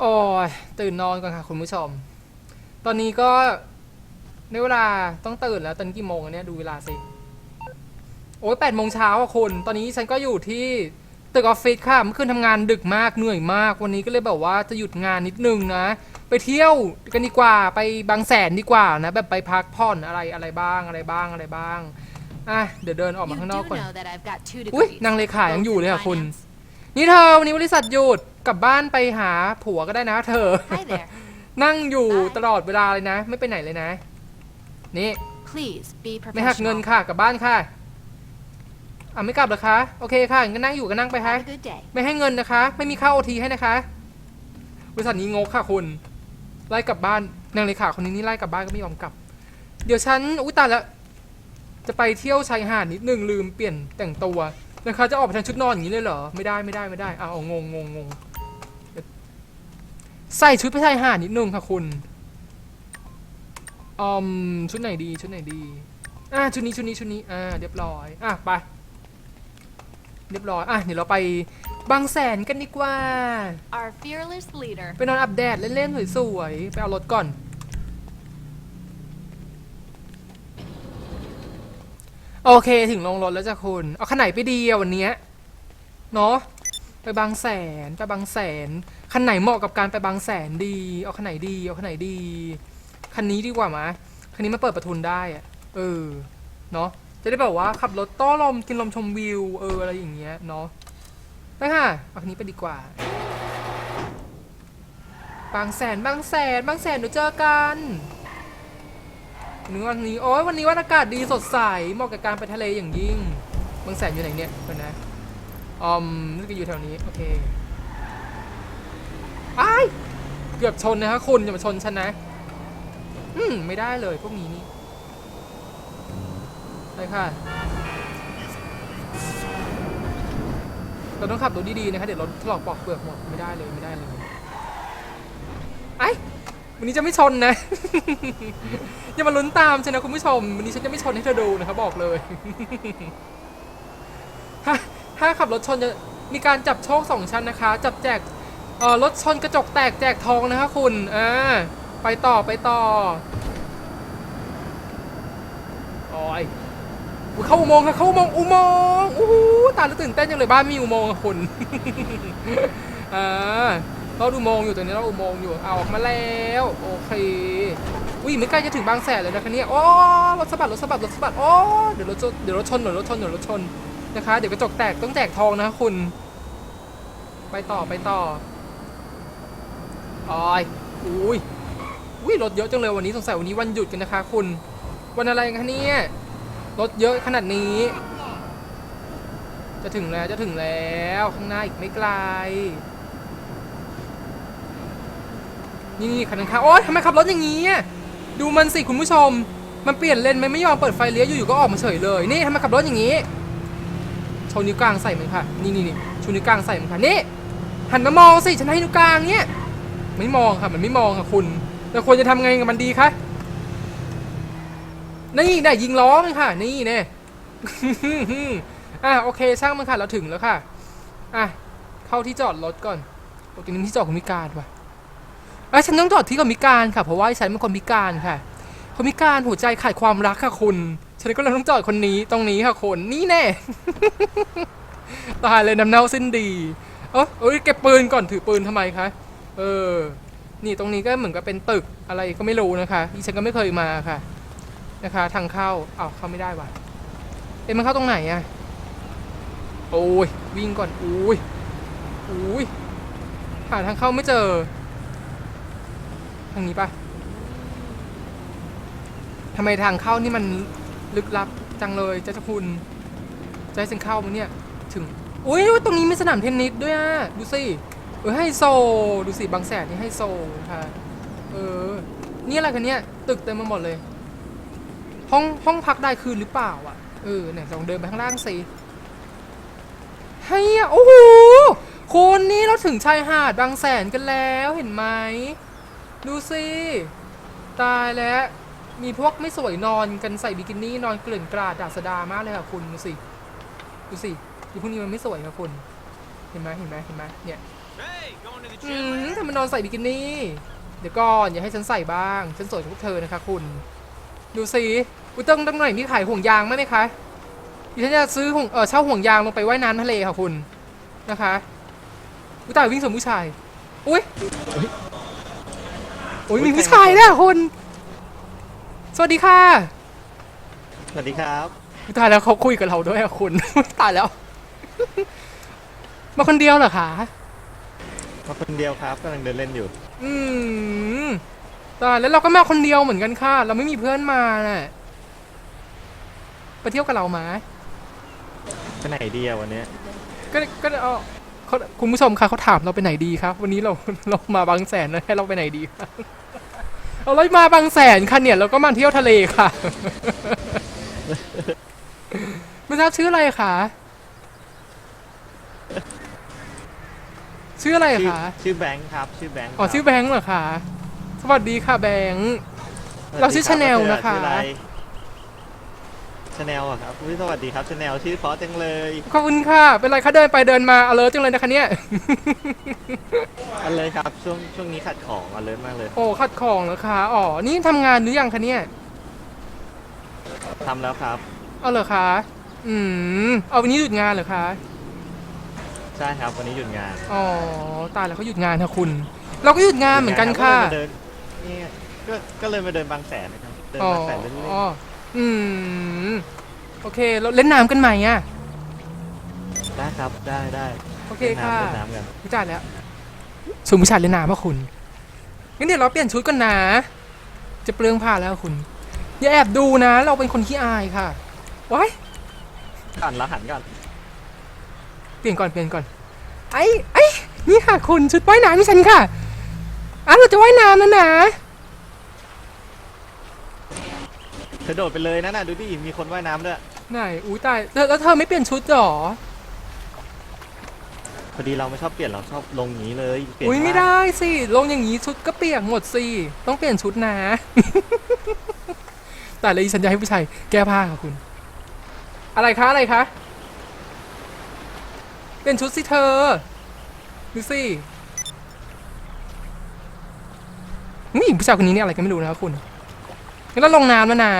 โอ้ยตื่นนอนก่อนค่ะคุณผู้ชม ตอนนี้ก็ในเวลาต้องตื่นแล้วตอนนกี่โมงอะเนี่ยดูเวลาสิ โอ้ยแปดโมงเช้าอะคุณ ตอนนี้ฉันก็อยู่ที่ตึกออฟฟิศค่ะ เมื่อคืนทำงานดึกมากเหนื่อยมาก วันนี้ก็เลยแบบว่าจะหยุดงานนิดนึงนะ ไปเที่ยวกันดีกว่า ไปบางแสนดีกว่านะ แบบไปพักผ่อนอะไรอะไรบ้างอะไรบ้างอะไรบ้าง อะเดี๋ยวเดินออกมา You ข้างนอก do ก่อน know that I've got two อุ๊ย degrees. นางเลขายังอยู่เลยอะ both in คุณ finance. นี่เธอวันนี้บริษัทหยุดกลับบ้านไปหาผัวก็ได้นะเธอ Hi there. นั่งอยู่ Bye ตลอดเวลาเลยนะ ไม่ไปไหนเลยนะ นี่ Please be ไม่หักเงิน professional. ค่ะกลับบ้านค่ะอะไม่กลับเหรอคะโอเคค่ะงั้นนั่งอยู่ก็นั่งไปฮะ Have a good day. ไม่ให้เงินนะคะ ไม่มีค่าโอทีให้นะคะ บริษัทนี้งกค่ะคุณไล่กลับบ้านนางเลขาคนนี้นี่ไล่กลับบ้านก็ไม่ยอมกลับ เดี๋ยวฉันอุ้ยตายแล้วจะไปเที่ยวชายหาดนิดนึงลืมเปลี่ยนแต่งตัว นะคะจะออกไปทางชุดนอนอย่างนี้เลยเหรอ ไม่ได้ไม่ได้ไม่ได้อ้าวเอางงงงงงเดี๋ยวใส่ชุดไปชายหาดนิดนึงค่ะคุณอืมชุดไหนดีชุดไหนดี อะชุดนี้ชุดนี้ชุดนี้ อ่าเรียบร้อย อะไป เรียบร้อย อะเดี๋ยวเราไปบางแสนกันดีกว่า Our fearless leader. ไปนอนอาบแดดเล่นๆสวยๆ ไปเอารถก่อน โอเคถึงลงรถแล้วจ้ะคุณ เอาคันไหนไปดีอะวันเนี้ยเนาะไปบางแสนไปบางแสนคันไหนเหมาะกับการไปบางแสนดี เอาคันไหนดีเอาคันไหนดีคันนี้ดีกว่ามะคันนี้มาเปิดประทุนได้อะเออเนาะจะได้แบบว่าขับรถต้อลมกินลมชมวิวเอออะไรอย่างเงี้ยเนาะไปค่ะเอาคันนี้ไปดีกว่า บางแสนบางแสนบางแสนเดี๋ยวเจอกัน วันนี้วันนี้โอ้ยวันนี้วันอากาศดีสดใสเหมาะกับการไปทะเลอย่างยิ่งบางแสนอยู่ไหนเนี่ยเดี๋ยวนะอมนึกว่าอยู่แถวนี้โอเคไอ้เกือบชนนะครับคุณอย่ามาชนฉันนะ อืมไม่ได้เลยพวกนี้นี่ไปค่ะเราต้องขับรถดีๆนะคะเดี๋ยวรถถลอกปอกเปลือกหมดไม่ได้เลยไม่ได้เลยไอ้ วันนี้จะไม่ชนนะ อย่ามาลุ้นตามฉันนะคุณผู้ชม วันนี้ฉันจะไม่ชนให้เธอดูนะครับบอกเลย ถ้าถ้าขับรถชนจะมีการจับโชคสองชั้นนะคะ จับแจกเออรถชนกระจกแตกแจกทองนะคะคุณอ่าไปต่อไปต่อโอ้ย เข้าอุโมงค์ค่ะเข้าอุโมงค์อุโมงค์อู้หูตาตื่นเต้นจังเลยบ้านมีอุโมงค์อะคุณอ่าเราดูโมงอยู่ตอนนี้เราอุโมงอยู่เอาออกมาแล้วโอเคอุ้ยไม่ใกล้จะถึงบางแสนเลยนะคะเนี่ยโอ้รถสะบัดรถสะบัดรถสะบัดโอ้เดี๋ยวรถชนเดี๋ยวรถชนเดี๋ยวรถชนเดี๋ยวรถชนนะคะเดี๋ยวกระจกแตกต้องแจกทองนะคะคุณ ไปต่อไปต่อโอ้ยอุ้ยอุ้ยรถเยอะจังเลยวันนี้สงสัยวันนี้วันหยุดกันนะคะ คุณ วันอะไรกันคะเนี่ย รถเยอะขนาดนี้ จะถึงแล้วจะถึงแล้วข้างหน้าอีกไม่ไกล นี่นี่คันข้างโอ๊ยทำไมขับรถอย่างนี้ ดูมันสิคุณผู้ชม มันเปลี่ยนเลนมันไม่ยอมเปิดไฟเลี้ยวอยู่ๆก็ออกมาเฉยเลย นี่ทำไมขับรถอย่างนี้โชว์นิ้วกลางใส่มันค่ะ นี่นี่นี่ชูนิ้วกลางใส่มันค่ะ นี่ หันมามองสิ ฉันให้นิ้วกลางเนี่ย ไม่มองค่ะ มันไม่มองค่ะคุณ แต่ควรจะทำไงกับมันดีคะ นี่ได้ยิงล้อมันค่ะ นี่แน่อะโอเคช่างมันค่ะเราถึงแล้วค่ะอะเข้าที่จอดรถก่อนโอ้ตรงนี้ที่จอดคนพิการว่ะอ้ยฉันต้องจอดที่คนพิการค่ะ เพราะว่าฉันเป็นคนพิการค่ะคนพิการหัวใจขาดความรักค่ะคุณฉันก็เลยต้องจอดคนนี้ตรงนี้ค่ะคนนี่แน่ตายเลยน้ำเน่าสิ้นดีเออเอ้ยเก็บปืนก่อนถือปืนทำไมคะเออ นี่ตรงนี้ก็เหมือนกับเป็นตึกอะไรก็ไม่รู้นะคะดิฉันก็ไม่เคยมาค่ะ นะคะ ทางเข้าเอาเข้าไม่ได้ว่ะเอ๊ะมันเข้าตรงไหนอะโอ้ยวิ่งก่อนอุ้ยอุ้ยหาทางเข้าไม่เจอ ทางนี้ปะทำไมทางเข้านี่มันลึกลับจังเลยเจ้าคุณจะให้ฉันเข้ามั้เนี่ย ถึง อุ้ยตรงนี้มีสนามเทนนิสด้วยอะ ดูสิ เออให้โซ ดูสิ บางแสนนี่ให้โซค่ะ เออ นี่อะไรกันเนี่ย ตึกเต็มไปหมดเลย ห้องห้องพักได้คืนหรือเปล่าอะ เออเนี่ยลองเดินไปข้างล่างสิเฮ้ยอะโอ้โหคุณนี่เราถึงชายหาดบางแสนกันแล้วเห็นไหม ดูสิ ตายแล้ว มีพวกไม่สวยนอนกันใส่บิกินี่นอนเกลื่อนกราดดาษดามากเลยค่ะคุณ ดูสิ ดูสิทีพวกนี้มันไม่สวยค่ะคุณ เห็นไหมเห็นไหมเห็นไหมเนี่ย Hey, going to the อื gym? มแต่มันนอนใส่บิกินี่ เดี๋ยวก่อนอย่าให้ฉันใส่บ้าง ฉันสวยกว่าพวกเธอนะคะคุณ ดูสิอุ้ยต้องต้องหน่อยมีขายห่วงยางไหมไหมคะดิฉันจะซื้อห่วงเออเช่าห่วงยางลงไปว่ายน้ำทะเลค่ะคุณนะคะอุ้ยตายวิ่งสวนผู้ชาย อุ้ยอุ้ยมีผู้ชายด้วยอะคุณ สวัสดีค่ะ สวัสดีครับอุ๊ยตายแล้วเขาคุยกับเราด้วยอะคุณ ตายแล้ว มาคนเดียวเหรอคะ มาคนเดียวครับกำลังเดินเล่นอยู่ อืม ตายแล้วเราก็มาคนเดียวเหมือนกันค่ะ เราไม่มีเพื่อนมาน่ะไปเที่ยวกับเราไหมไปไหนดีอะวันเนี้ยก็ก็เอาเขาคุณผู้ชมคะเขาถามเราไปไหนดีครับ วันนี้เราเรามาบางแสนนะให้เราไปไหนดีครับเอาเรามาบางแสนค่ะเนี่ยเราก็มาเที่ยวทะเลค่ะ ไม่ทราบชื่ออะไรคะชื่ออะไรชื่อคะชื่อแบงค์ครับ ชื่อแบงค์อ๋อชื่อแบงค์เหรอคะ สวัสดีค่ะแบงค์ เราชื่อ Chanel นะคะ ชาแนลอะครับอุ๊ยสวัสดีครับชาแนลชื่อเพราะจังเลย ขอบคุณค่ะ เป็นไรคะเดินไปเดินมาอเลิร์จังเลยนะคะเนี่ย อันเลยครับช่วงช่วงนี้ขัดของอันเลยมากเลยโอ้ขัดของเหรอคะ อ๋อ นี่ทำงานหรือยังคะเนี่ย ทำแล้วครับ เอาเหรอคะ อืม เอาวันนี้หยุดงานเหรอคะ ใช่ครับวันนี้หยุดงานอ๋อ ตายแล้วเขาหยุดงานค่ะคุณ เราก็หยุดงานเหมือนกันค่ะก็เลยมาเดิ นเนี่ยก็ก็เลยมาเดินบางแสนนะครับเดินอ๋อบางแสนเล่นอ๋ออืมโอเคเราเล่นน้ำกันไหมอะๆได้ครับได้ได้โอเคค่ะ เล่นน้ำเล่นน้ำกันผู้ชายแล้วชวนผู้ชายเล่นน้ำป่ะคุณงั้นเดี๋ยวเราเปลี่ยนชุดกันนะ จะเปลืองผ้าแล้วคุณ อย่าแอบดูนะ เราเป็นคนขี้อายค่ะว้ายก่อนแล้วหันก่อนเปลี่ยนก่อนเปลี่ยนก่อน ไอ้ไอ้นี่ค่ะคุณชุดว่ายน้ำที่ฉันค่ะ อะเราจะว่ายน้ำแล้วนะ เธอโดดไปเลยนะน่ะดูดิ มีคนว่ายน้ำด้วย ไหนอุ้ยตายแล้วแล้วเธอไม่เปลี่ยนชุดหรอ พอดีเราไม่ชอบเปลี่ยนเราชอบลงอย่างนี้เลย เปลี่ยนอุ้ยไม่บ้างได้สิ ลงอย่างนี้ชุดก็เปียกหมดสิ ต้องเปลี่ยนชุดนะ แต่เลยฉันจะให้ผู้ชายแก้ผ้าค่ะคุณ อะไรคะอะไรคะ เปลี่ยนชุดสิเธอดูสิ นี่ผู้ชายคนนี้เนี่ยอะไรกันไม่รู้นะครับคุณงั้นเราลงน้ำแล้วนะ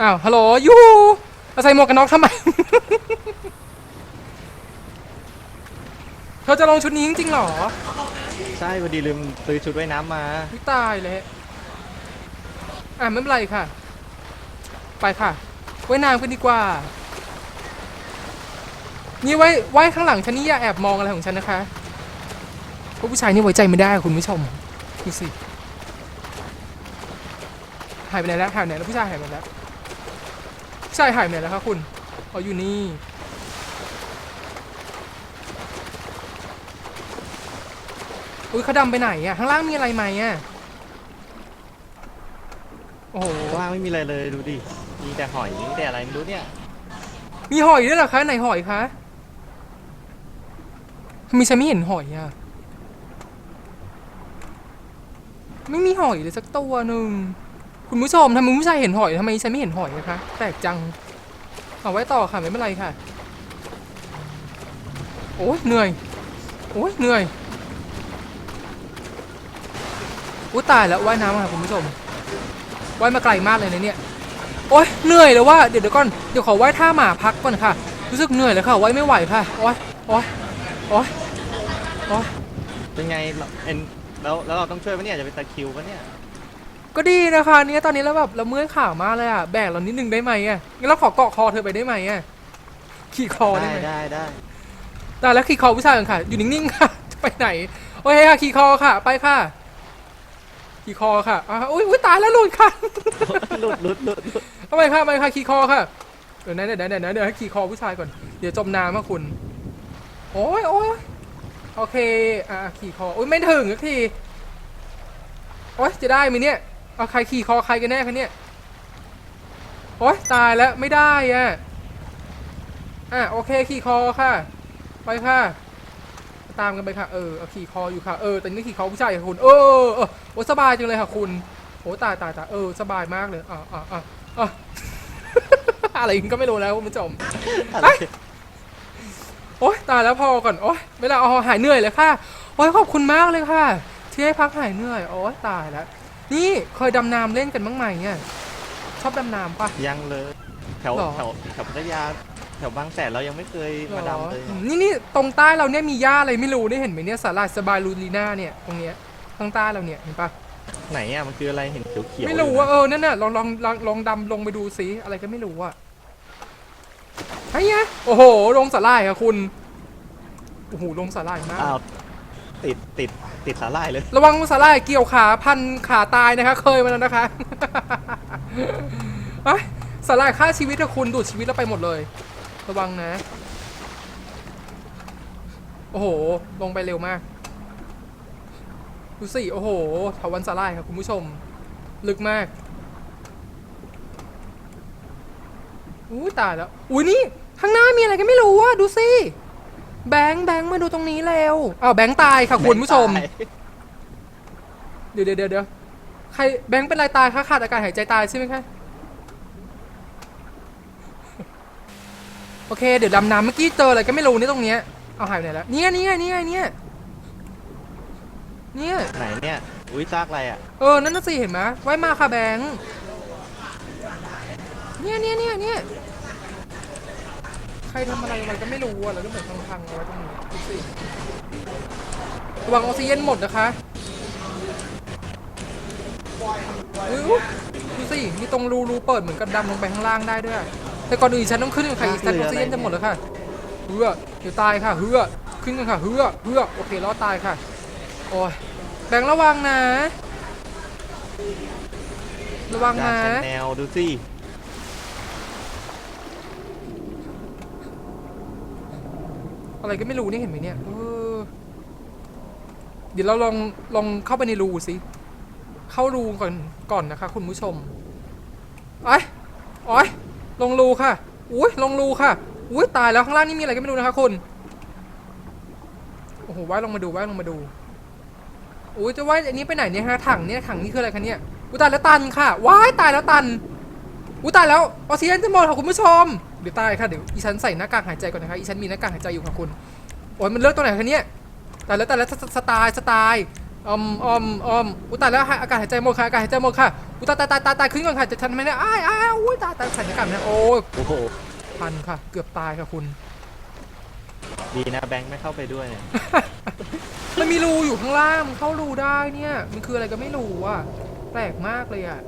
อ้าว ฮัลโหลยูเอาใส่หมวกกันน็อกทำไม เธอจะลงชุดนี้จริงๆเหรอ ใช่พอดีลืมซื้อชุดว่ายน้ำมาวิตายเลยอะไม่เป็นไรค่ะ ไปค่ะว่ายน้ำกันดีกว่า นี่ไว้ไว้ข้างหลังฉันนี่อย่าแอบมองอะไรของฉันนะคะ เพราะผู้ชายนี่ไว้ใจไม่ได้คุณผู้ชมดูสิหายไปไหนแล้วหายไปไหนแล้วผู้ชายหายไปไหนแล้วผู้ชายหายไปไหนแล้วคะคุณอ๋ออยู่นี่อุ้ยเขาดำไปไหนอะข้างล่างมีอะไรไหมอะโอ้โหข้างล่างไม่มีอะไรเลยดูดิ มีแต่หอยมีแต่อะไรไม่รู้เนี่ย มีหอยด้วยเหรอคะไหนหอยคะทำไมฉันไม่เห็นหอยอะ ไม่มีหอยเลยสักตัวหนึ่งคุณผู้ชมทำไมผู้ชายเห็นหอยทำไมฉันไม่เห็นหอยนะคะแปลกจังเอาไว้ต่อค่ะไม่เป็นไรค่ะ โอ้ยเหนื่อย โอ้ยเหนื่อยอู้ตายแล้วว่ายน้ำค่ะคุณผู้ชมว่ายมาไกลมากเลยนะเนี่ยโอ๊ยเหนื่อยแล้วว่าเดี๋ยวเดี๋ยวก่อนเดี๋ยวขอไหว้ท่าหมาพักก่อนค่ะ รู้สึกเหนื่อยเลยค่ะไหว้ไม่ไหวค่ะโอ๊ยโอ๊ยโอ๊ยโอ๊ยเป็นไงเอ็น แล้วแล้วเราต้องช่วยปะเนี่ยจะเป็นตะคริวปะเนี่ยก็ดีนะคะเนี่ยตอนนี้เราแบบเราเมื่อยขามากเลยอะแบกเรานิดนึงได้ไหมอะงั้นเราขอเกาะคอเธอไปได้ไหมอะขี่คอได้ได้ไหมได้ได้ได้แล้วขี่คอผู้ชายกันค่ะ อยู่นิ่งๆค่ะจะไปไหนโอเคค่ะขี่คอค่ะ ไปค่ะขี่คอค่ะอะอุ้ยอุ้ยตายแล้วหลุดค่ะหลุดหลุดหลุดหลุดทำไมค่ะทำไมค่ะขี่คอค่ะเดี๋ยวนะเดี๋ยวนะเดี๋ยวนะเดี๋ยวให้ขี่คอผู้ชายก่อนเดี๋ยวจมน้ำมาคุณ โอ้ยโอ้ย โอเค อะขี่คอ อุ้ยไม่ถึงสักที โอ้ยจะได้ไหมเนี่ย เอาใครขี่คอใครกันแน่คะเนี่ย โอ้ยตายแล้วไม่ได้อะ อะโอเคขี่คอค่ะ ไปค่ะ ตามกันไปค่ะ เออเอาขี่คออยู่ค่ะ เออแต่นี่ขี่คอผู้ชายค่ะคุณ เออเออโอ้สบายจังเลยค่ะคุณโอ้ตายตายตายเออสบายมากเลย อะอะอะอะอะไรก็ไม่รู้แล้วคุณผู้ชมไร โอ๊ยตายแล้วพอก่อนโอ๊ยเวลาเอาหายเหนื่อยเลยค่ะโอ๊ยขอบคุณมากเลยค่ะ ที่ให้พักหายเหนื่อยโอ๊ยตายแล้วนี่เคยดำน้ำเล่นกันบ้างไหมเนี่ยชอบดำน้ำปะ ยังเลย แถวหรอ แถวแถวพัทยาแถวบางแสนเรายังไม่เคยมาดำเลยหรอนี่นี่ตรงใต้เราเนี่ยมีหญ้าอะไรไม่รู้ได้เห็นไหมเนี่ยสาหร่ายสบายลูลีน่าเนี่ยตรงเนี้ยข้างใต้เราเนี่ยเห็นปะไหนอะมันคืออะไรเห็นเขียวเขียวไม่รู้ว่าเออนั่นน่ะลองลองลองลองดำลงไปดูสิอะไรก็ไม่รู้อะ ไอ้ยะโอ้โห ลงสาหร่ายอะคุณ โอ้โห ลงสาหร่ายมาก อ้าวติดติดติดสาหร่ายเลย ระวังสาหร่ายเกี่ยวขาพันขาตายนะคะ เคยมาแล้วนะคะเอ้ยสาหร่ายฆ่าชีวิตอะคุณดูดชีวิตเราไปหมดเลย ระวังนะ โอ้โห ลงไปเร็วมาก ดูสิ โอ้โหเถาวันสาหร่ายครับคุณผู้ชม ลึกมาก อุ้ยตายแล้ว อุ้ยนี่ข้างหน้ามีอะไรก็ไม่รู้อะดูสิ แบงค์แบงค์มาดูตรงนี้เร็วอ้าวแบงค์ตายค่ะคุณผู้ชมตายเดี๋ยวเดี๋ยวเดี๋ยวเดี๋ยวใครแบงค์เป็นไรตายคะขาดอากาศหายใจตายใช่ไหมคะโอเคเดี๋ยวดำน้ำเมื่อกี้เจออะไรก็ไม่รู้นี่ตรงเนี้ยเอาหายไปไหนแล้วเนี่ยเนี่ยเนี่ยเนี่ยเนี่ยไหนเนี่ย อุ้ยซากอะไรอะ เออ นั่นน่ะสิเห็นไหมไว้มาค่ะแบงค์ เนี่ยเนี่ยเนี่ยเนี่ยใครทำอะไรไว้ก็ไม่รู้อะแล้วก็เหมือนพังๆเอาไว้ตรงนี้ดูสิระวังออกซิเจนหมดนะคะอุ๊ยอุ๊ยดูสิมีตรงรูรูเปิดเหมือนกับดำลงไปข้างล่างได้ด้วย แต่ก่อนอื่นฉันต้องขึ้นกับใครอีกสักออกซิเจนจะหมดแล้วค่ะเฮือเดี๋ยวตายค่ะเฮือขึ้นกันค่ะเฮือเฮือโอเครอดตายค่ะโอ้ยแบงค์ระวังนะ ระวังดานะชแนลดูสิ อะไรก็ไม่รู้เนี่ยเห็นไหมเนี่ยเออเดี๋ยวเราลองลองเข้าไปในรูสิ เข้ารูก่อนก่อนนะคะ คุณผู้ชมไอ้โอ้ยลงรูค่ะ อุ้ยลงรูค่ะอุ้ยตายแล้วข้างล่างนี่มีอะไรก็ไม่รู้นะคะคุณโอ้โหว่ายลงมาดูว่ายลงมาดูอุ้ยจะว่ายอันนี้ไปไหนเนี่ยฮะถังเนี่ยถังนี่คืออะไรคะเนี่ยอุ้ยตายแล้วตันค่ะว้ายตายแล้วตันอุ้ยตายแล้วออกซิเจนจะหมดค่ะคุณผู้ชม เดี๋ยวตายค่ะเดี๋ยวอีฉันใส่หน้ากากหายใจก่อนนะคะอีฉันมีหน้ากากหายใจอยู่ค่ะคุณโอ้ยมันเลือกตรงไหนคะเนี่ยตายแล้วแตายแล้วสสไตล์สไตล์อมอมอมอุตายแล้วอากาศหายใจหมดค่ะอากาศหายใจหมดค่ะอุตายตายตายตายตายขึ้นก่อนค่ะจะฉันไหม่ได้อ้ายอ้ายอุ้ยตายตายใส่หน้ากากนะโอ้ยโอ้โหพันค่ะ เกือบตายค่ะคุณ ดีนะแบงค์ไม่เข้าไปด้วยเนี่ยมันมีรูอยู่ข้างล่างมันเข้ารูได้เนี่ย มันคืออะไรก็ไม่รู้อะแปลกมากเลยอะ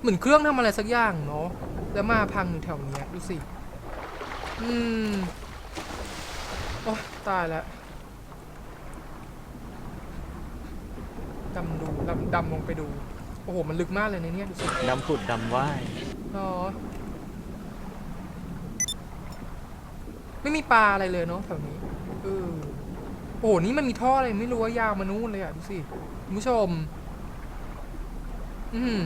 เหมือนเครื่องทำอะไรสักอย่างเนาะแล้วมาพังอยู่แถวเนี้ยดูสิ อืม โอ้ตายแล้วดำดูดำดำลงไปดู โอ้โห มันลึกมากเลยในเนี้ยดูสิดำผุดดำว่าย อ๋อไม่มีปลาอะไรเลยเนาะแถวนี้เออโอ้โหนี่มันมีท่ออะไรไม่รู้ว่ายาวมานู่นเลยอะดูสิคุณผู้ชม อือหื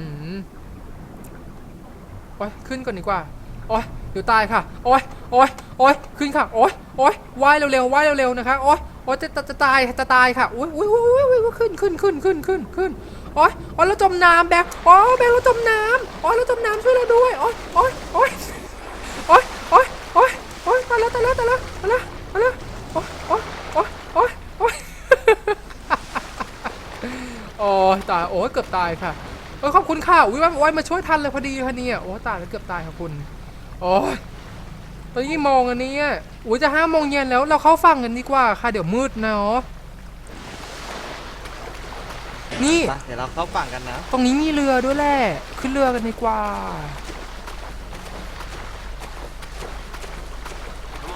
อ้ยขึ้นก่อนดีกว่าโอ้ยเดี๋ยวตายค่ะโอ้ยโอ้ยโอ้ยขึ้นค่ะโอ้ยโอ้ยว่ายเร็วๆว่ายเร็วๆนะคะโอ้ยโอ้ยจะจะจะตายจะตายค่ะโอ้ยโอ้ยโอ้ยโอ้ยโอ้ยขึ้นขึ้นขึ้นขึ้นขึ้นขึ้นโอ้ยโอ้ยเราจมน้ำแบกโอ้ยแบกเราจมน้ำโอ้ยเราจมน้ำช่วยเราด้วยโอ้ยโอ้ยโอ้ยโอ้ยโอ้ยโอ้ยโอ้ยตายแล้วตายแล้วตายแล้วตายแล้วตายแล้วโอ้ยโอ้ยโอ้ยโอ้ยโอ้ยโอ้ยตายโอ้ยเกือบตายค่ะ ออขอบคุณค่ะอุ้ยว่าว่ามาช่วยทันเลยพอดีค่ะเนี่ยโอ้ยตายแล้วเกือบตายค่ะคุณโอ้ยตอนนี้กี่โมงอันนี้อะอุ้ยจะห้าโมงเย็นแล้วเราเข้าฟังกันดีกว่าค่ะเดี๋ยวมืดนะเนาะนี่ไปเดี๋ยวเราเข้าฝั่งกันนะ ตรงนี้มีเรือด้วยแหละ ขึ้นเรือกันดีกว่า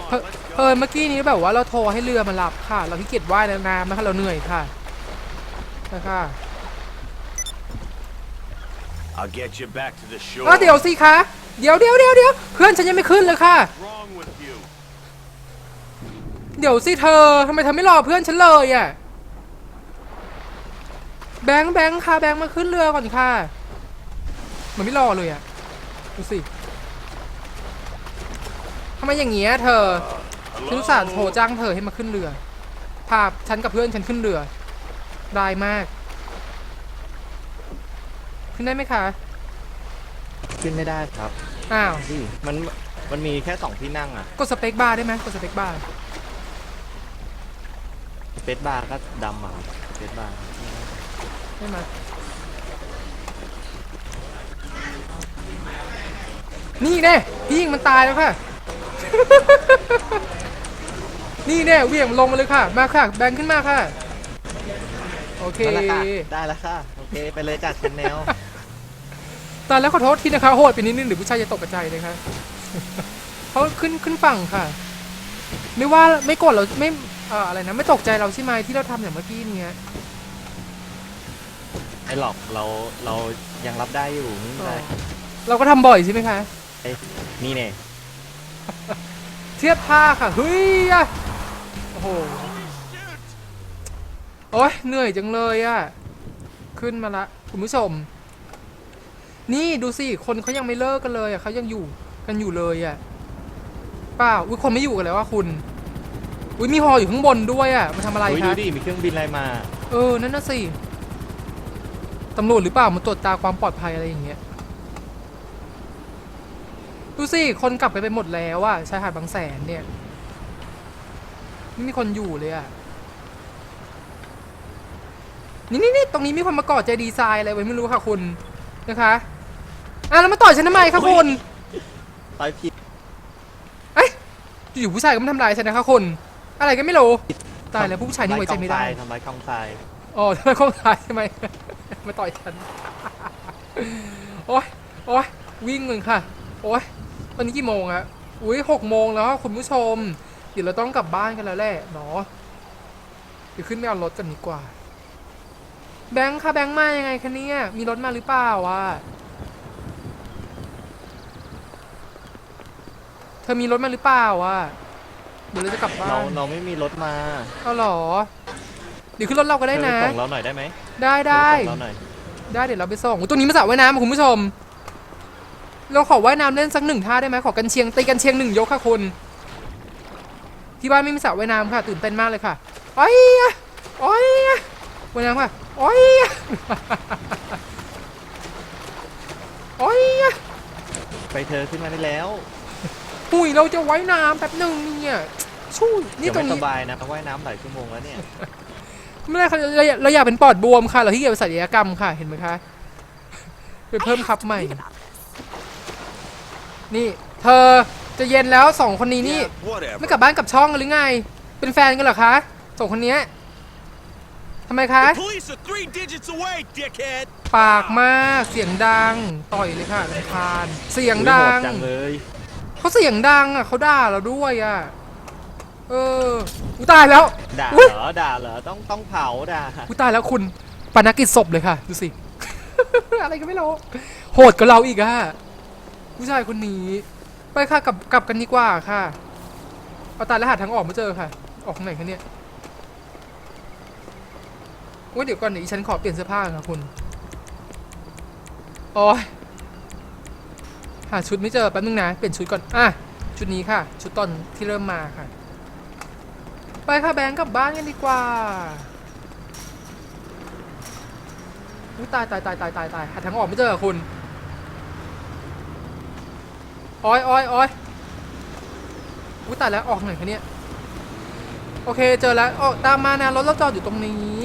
เพิ่เออเมื่อกี้นี้แบบว่าเราโทรให้เรือมารับค่ะ เราขี้เกียจว่ายในน้ำนะคะเราเหนื่อยค่ะนะคะ I'll get you back to the shore. เออเดี๋ยวสิคะ เดี๋ยวเดี๋ยวเดี๋ยวเดี๋ยวเพื่อนฉันยังไม่ขึ้นเลยค่ะ What's wrong with you? เดี๋ยวสิเธอทำไมเธอไม่รอเพื่อนฉันเลยอะ แบงค์แบงค์ค่ะแบงค์มาขึ้นเรือก่อนค่ะ มันไม่รอเลยอะ ดูสิทำไมอย่างเงี้ยเธอ ฉันอุตส่าห์โทรจ้างเธอให้มาขึ้นเรือ พาฉันกับเพื่อนฉันขึ้นเรือ ได้มาก ขึ้นได้ไหมคะ ขึ้นไม่ได้ครับอ้าวนี่มันมันมีแค่สองที่นั่งอะกดสเปคบาร์ได้ไหมกดสเปคบาร์เฟสบาร์ก็ดำอะเฟสบาร์ได้ไหมนี่แน่พี่ยิงมันตายแล้วค่ะ นี่แน่เหวี่ยงมันลงมาเลยค่ะ มาค่ะ แบงค์ขึ้นมาค่ะ โอเค นั่นแหละค่ะได้แล้วค่ะ โอเค ไปเลยจากชันแนล ตายแล้วขอโทษทีนะคะโหดไปนิดนึงเดี๋ยวผู้ชายจะตกกระจายเลยค่ะเขาขึ้นขึ้นฝั่งค่ะไม่ว่าไม่กดเราไม่เอ่ออะไรนะไม่ตกใจเราใช่ไหมที่เราทำอย่างเมื่อกี้เนี้ยไอ้หรอกเราเรายังรับได้อยู่ไม่เป็นไรเราก็ทำบ่อยใช่ไหมคะนี่เนี่ยเทียบท่าค่ะเฮ้ยอะโอ้โหโอ้ยเหนื่อยจังเลยอะขึ้นมาละคุณผู้ชม นี่ดูสิ คนเขายังไม่เลิกกันเลยอะเขายังอยู่กันอยู่เลยอะเปล่าอุ้ยคนไม่อยู่กันแล้วว่าคุณ อุ้ยมีฮออยู่ข้างบนด้วยอะมาทำอะไรอุ๊ยดูคะดิมีเครื่องบินอะไรมา เออ นั่นน่ะสิตำรวจหรือเปล่ามาตรวจตราความปลอดภัยอะไรอย่างเงี้ยดูสิ คนกลับไปไปหมดแล้วอะชายหาดบางแสนเนี่ยไม่มีคนอยู่เลยอะนี่นี่นี่ตรงนี้มีคนมาก่อใจดีไซน์อะไรไว้ไม่รู้ค่ะคุณนะคะ อะแล้วมาต่อยฉันทำไมคะคุณต่อยผิดเอ้ยอยู่ๆผู้ชายก็มาทำร้ายฉันนะคะคุณอะไรก็ไม่รู้ตายแล้วผู้ชายนี่ไว้ใจไม่ได้ทำร้ายกองทรายอ๋อทำไมคงตายใช่ไหมมาต่อยฉันโอ๊ยโอ๊ยวิ่งหนึ่งค่ะ โอ๊ยตอนนี้กี่โมงอะอุ้ยหกโมงแล้วคุณผู้ชมเดี๋ยวเราต้องกลับบ้านกันแล้วแหละเนาะเดี๋ยวขึ้นไปเอารถกันดีกว่า แบงค์ค่ะแบงค์มายังไงคะเนี่ยมีรถมาหรือเปล่าวะ ธอมีรถมาหรือเปล่าวะเดี๋ยวเราจะกลับบ้าเรานเราไม่มีรถมาเอาเหรอเดี๋ยวขึ้นรถเราก็ได้เธอนะไปส่งเราหน่อยได้ไหมได้ได้เธอปส่งเราหน่อยได้เดี๋ยวเราไปส่งอุ๊ยตัวนี้มาสระว่ายน้ำอะคุณผู้ชม เราขอว่ายน้ำเล่นสักหนึ่งท่าได้ไหมขอกันเชียงตีกันเชียงหนึ่งยกค่ะคุณที่บ้านไม่มีสระว่ายน้ำค่ะตื่นเต้นมากเลยค่ะโอ้ยอะโอ้ยอะว่ายน้ำค่ะโอ้ยอะโอ้ยอะไปเธอขึ้นมาได้แล้ว หุยเราจะว่ายน้ำแป๊บหนึ่งเนี่ยชู้นี่เดี๋ยวตรงไม่สนี้บายนะว่ายน้ำหลายชั่วโมงแล้วเนี่ย ไม่ได้ค่ะเราอยากเราอยากเป็นปอดบวมค่ะเราที่เกียจไปศัลยกรรมค่ะเห็นไหมคะไปเพิ่มคับใหม่ นี่ เธอจะเย็นแล้วสองคนนี้นี่ Yeah, whatever. ไม่กลับบ้านกลับช่องกันหรือไง เป็นแฟนกันเหรอคะสองคนเนี้ยทำไมคะ The police are three digits away, dickhead. ปากมากเสียงดัง ต่อยเลยค่ะลำคาญเสียงอุ๊ยดัโหงจังเลย เขาเสียงดังอะเขาด่าเราด้วยอะ เอออุยตายแล้วด่าอุ๊ยเหรอด่าเหรอต้องต้องเผาด่าอุยตายแล้วคุณปานักกิจศพเลยค่ะ ดูสิ อะไรก็ไม่รู้โหดกับเราอีกอะผู้ชายคนนี้ ไปค่ะกลับกลับกันดีกว่าค่ะ เอาตายแล้วหาทางออกไม่เจอค่ะ ออกทางไหนคะเนี่ยว่าเดี๋ยวก่อนเดี๋ยวอีฉันขอเปลี่ยนเสื้อผ้าค่ะคุณ โอ้ย หาชุดไม่เจอแป๊บนึงนะ เปลี่ยนชุดก่อน อะ ชุดนี้ค่ะ ชุดตอนที่เริ่มมาค่ะ ไปค่ะแบงค์กลับบ้านกันดีกว่าอุ๊ยตายตายตายตายตายตายหาทางออกไม่เจอคุณอ้อยอ้อยอ้อยอุ้ยตายแล้วออกไหนคะเนี่ย โอเคเจอแล้วออกตามมานะรถเราจอดอยู่ตรงนี้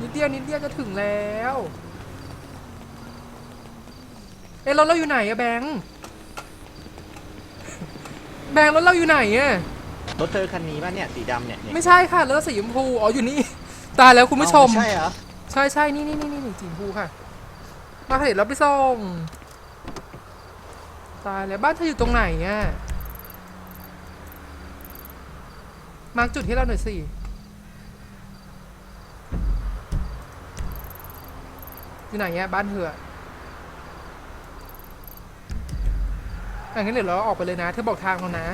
นิดเดียวนิดเดียวจะถึงแล้ว เอ๊ะรถเราอยู่ไหนอะแบงค์แบงค์รถเราอยู่ไหนอะรถเธอคันนี้ป่ะเนี่ยสีดำเนี่ยเนี่ยไม่ใช่ค่ะรถสีชมพูอ๋ออยู่นี่ ตายแล้วคุณผู้ชม เอ้าไใช่เหรอใช่ใช่นี่นี่นี่นี่สีชมพูค่ะ มาค่ะเดี๋ยวเราไปส่งตายแล้วบ้านเธออยู่ตรงไหนอะมาร์กจุดให้เราหน่อยสิอยู่ไหนอะบ้านเธออะ อะงั้นเดี๋ยวเราออกไปเลยนะ เธอบอกทางเรานะ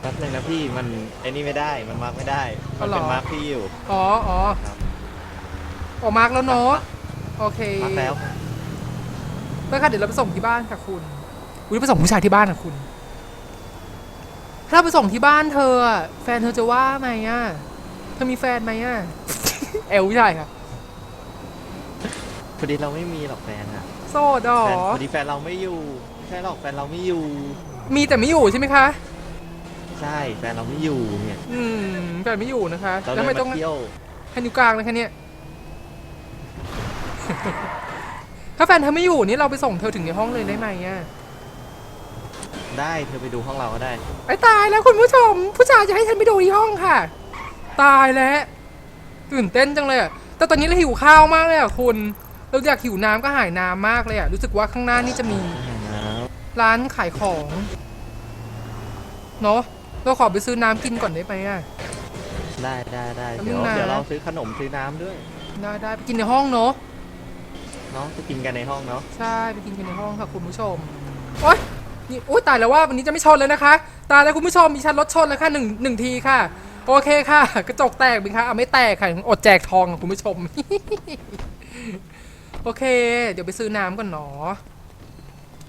แป๊บนึงนะพี่มันไอ้นี่ไม่ได้มันมาร์กไม่ได้ มันอ๋อเหรอเป็นมาร์กพี่อยู่ อ๋ออ๋อครับ ออกมาร์กแล้วเนาะ โอเคมาร์กแล้วไปค่ะเดี๋ยวเราไปส่งที่บ้านค่ะคุณอุ้ยไปส่งผู้ชายที่บ้านค่ะคุณ ถ้าไปส่งที่บ้านเธออะแฟนเธอจะว่าไหมอะ เธอมีแฟนไหมอะ เอลผู้ชายค่ะ พอดีเราไม่มีหรอกแฟนอะโสดเหรอแฟนพอดีแฟนเราไม่อยู่ไม่ใช่หรอกแฟนเราไม่อยู่ มีแต่ไม่อยู่ใช่ไหมคะ ใช่แฟนเราไม่อยู่เนี่ยอืมแฟนไม่อยู่นะคะ เราแล้วเลยไม่ต้องมาเที่ยวให้นิ้วกลางนะคะเนี่ย ถ้าแฟนเธอไม่อยู่นี่เราไปส่งเธอถึงในห้องเลยได้ไหมอะได้เธอไปดูห้องเราก็ได้ ไอ้ตายแล้วคุณผู้ชม ผู้ชายจะให้ฉันไปดูที่ห้องค่ะ ตายแล้วตื่นเต้นจังเลยอะแต่ตอนนี้เราหิวข้าวมากเลยอะคุณ เราอยากหิวน้ำก็หายน้ำมากเลยอะรู้สึกว่าข้างหน้านี่จะมี ร้านขายของเนาะเราขอไปซื้อน้ำกินก่อนได้ไหมอะได้ได้ได้แป๊บเดี๋ยวนึงนะเดี๋ยวเราซื้อขนมซื้อน้ำด้วยได้ได้ไปกินในห้องเนาะเนาะจะกินกันในห้องเนาะใช่ไปกินกันในห้องค่ะคุณผู้ชมโอ๊ยนี่โอ๊ยตายแล้วว่าวันนี้จะไม่ชนเลยนะคะ ตายแล้วคุณผู้ชมมีชันรถชนแล้วค่ะหนึ่งหนึ่งทีค่ะ โอเคค่ะ กระจกแตกไหมคะเอาไม่แตกค่ะอดแจกทองค่ะคุณผู้ชม โอเค เดี๋ยวไปซื้อน้ำก่อนเนาะ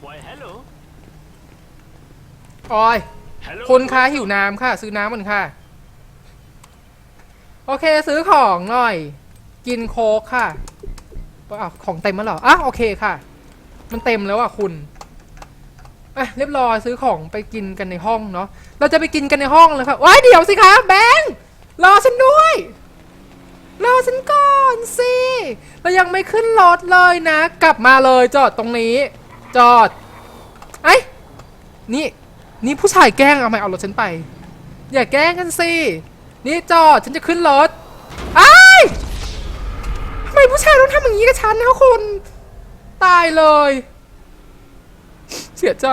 Why, hello. ออย Hello. คุณคะหิวน้ำค่ะ ซื้อน้ำก่อนค่ะ โอเคซื้อของหน่อย กินโค้กค่ะอ้าวของเต็มแล้วเหรออะโอเคค่ะ มันเต็มแล้วอะคุณอะเรียบร้อยซื้อของไปกินกันในห้องเนาะเราจะไปกินกันในห้องเลยค่ะว้ายเดี๋ยวสิคะแบงค์รอฉันด้วยรอ ฉันก่อนสิเรายังไม่ขึ้นรถเลยนะ กลับมาเลยจอดตรงนี้ จอดไอ้ยนี่ นี่ผู้ชายแกล้งเอาไมเอารถฉันไป อย่าแกล้งกันสินี่จอดฉันจะขึ้นรถไอ้ยทำไมผู้ชายต้องทำอย่างนี้กับฉันนะคุณ ตายเลย เสียใจ